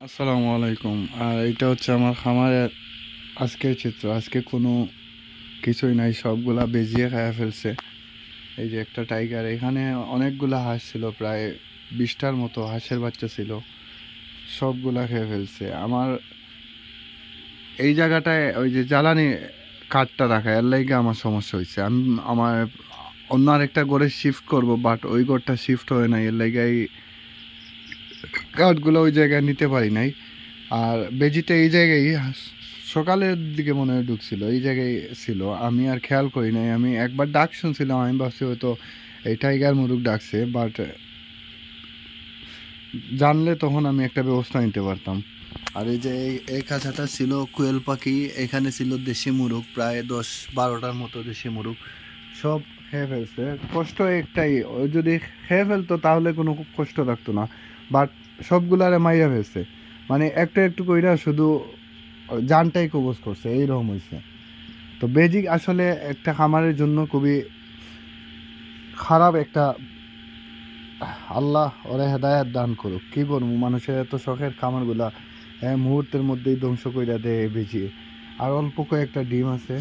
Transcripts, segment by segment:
আসসালামু আলাইকুম। আর এটা হচ্ছে আমার খামারের আজকের চিত্র। আজকে কোনো কিছুই নাই, সবগুলা বেজিয়ে খায়া ফেলছে। এই যে একটা টাইগার, এখানে অনেকগুলা হাঁস ছিল, প্রায় বিশটার মতো হাঁসের বাচ্চা ছিল। সবগুলা খেয়ে ফেলছে। আমার এই জায়গাটায় ওই যে জ্বালানি কাঠটা রাখা, এর লাইগে আমার সমস্যা হয়েছে আমি আমার অন্য আরেকটা গড়ে শিফট করব বাট ওই গড়টা শিফট হয় না এর লাইগে কাঠগুলো ওই জায়গায় নিতে পারি নাই। আর বেজিটা এই জায়গায় সকালের দিকে মনে হয় ঢুকছিল এই জায়গায় ছিল। আমি আর খেয়াল করি নাই আমি একবার ডাক শুনছিলাম আমি ভাবছি হয়তো এই টাইগার মুরুগ ডাকছে বাট জানলে তখন আমি একটা ব্যবস্থা নিতে পারতাম। আর এই যে এই- কাছাটা ছিল কোয়েল পাখি এখানে ছিল দেশি মুরুগ প্রায় দশ বারোটার মতো দেশি মুরুগ সব খেয়ে ফেলছে। কষ্ট একটাই যদি খেয়ে ফেলতো তাহলে কোনো কষ্ট থাকতো না। বাট সবগুলারে মাইরা ফেলছে। মানে একটু একটু কইরা শুধু জানটাই কবজ করছে, এইরকম হয়েছে তো বেজিক আসলে একটা খামারের জন্য খুবই খারাপ একটা, আল্লাহ ওরে হেদায়াত দান করুক। কি করব? মানুষের এত শখের খামারগুলা মুহূর্তের মধ্যেই ধ্বংস কইরা দেয় বেজিয়ে আর অল্প কয়েকটা ডিম আছে,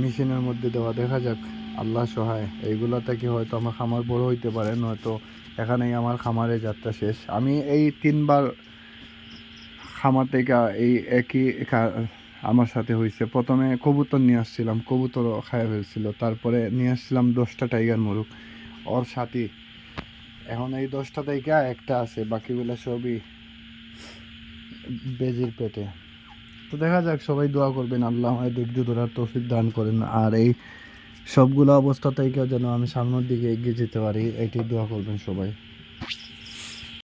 মেশিনের মধ্যে দেওয়া, দেখা যাক। আল্লাহ সহায়। এইগুলা থেকে হয়তো আমার খামার বড় হইতে পারে? নয়তো এখানেই আমার খামারে যাত্রা শেষ। আমি এই তিনবার খামার থেকে এই একই আমার সাথে হয়েছে প্রথমে কবুতর নিয়ে আসছিলাম। কবুতরও খাইয়া ফেলছিল। তারপরে নিয়ে আসছিলাম দশটা টাইগার মুরুগ। ওর সাথে। এখন এই দশটা থেকে একটা আছে। বাকিগুলো সবই বেজির পেটে। তো দেখা যাক, সবাই দোয়া করবেন। আল্লাহ আমায় ধৈর্য ধরার তৌফিক দান করেন। আর এই সবগুলো অবস্থা থেকে যেন আমি সামনের দিকে এগিয়ে যেতে পারি এটি দোয়া করবেন সবাই।